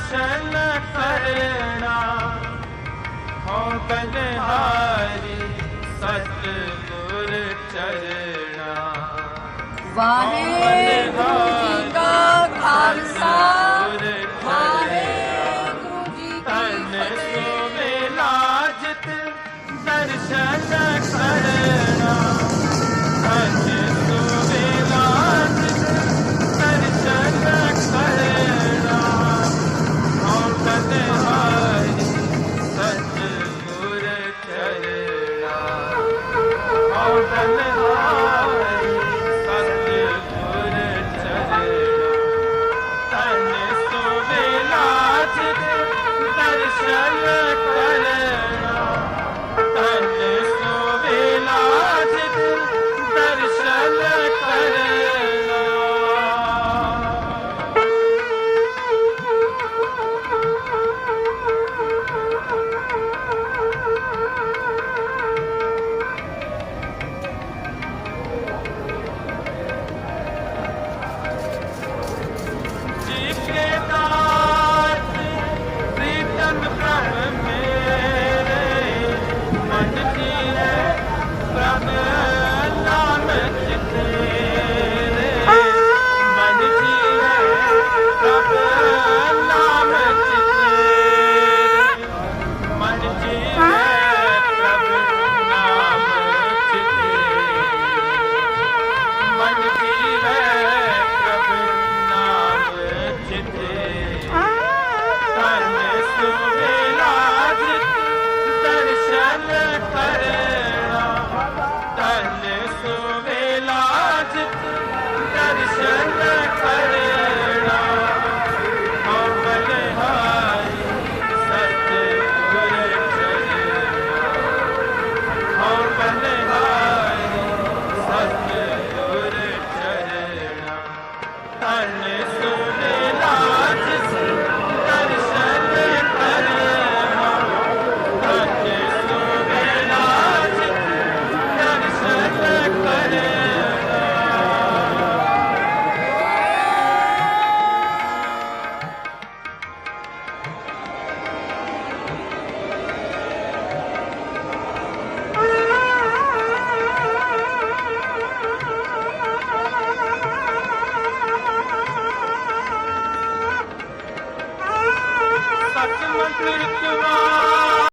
ਦਰਸ਼ਨ ਕਰਨਾ। ਹਉ ਤਨਹਾਰੀ ਸਤ ਗੁਰ ਚਰਣਾ ਵਾਹਿਗੁਰੂ ਜੀ ਕਾ ਖਾਲਸਾ। ਵਾਹਿਗੁਰੂ ਜੀ ਕੀ ਫਤਿਹ। பத்து வந்திருக்குமா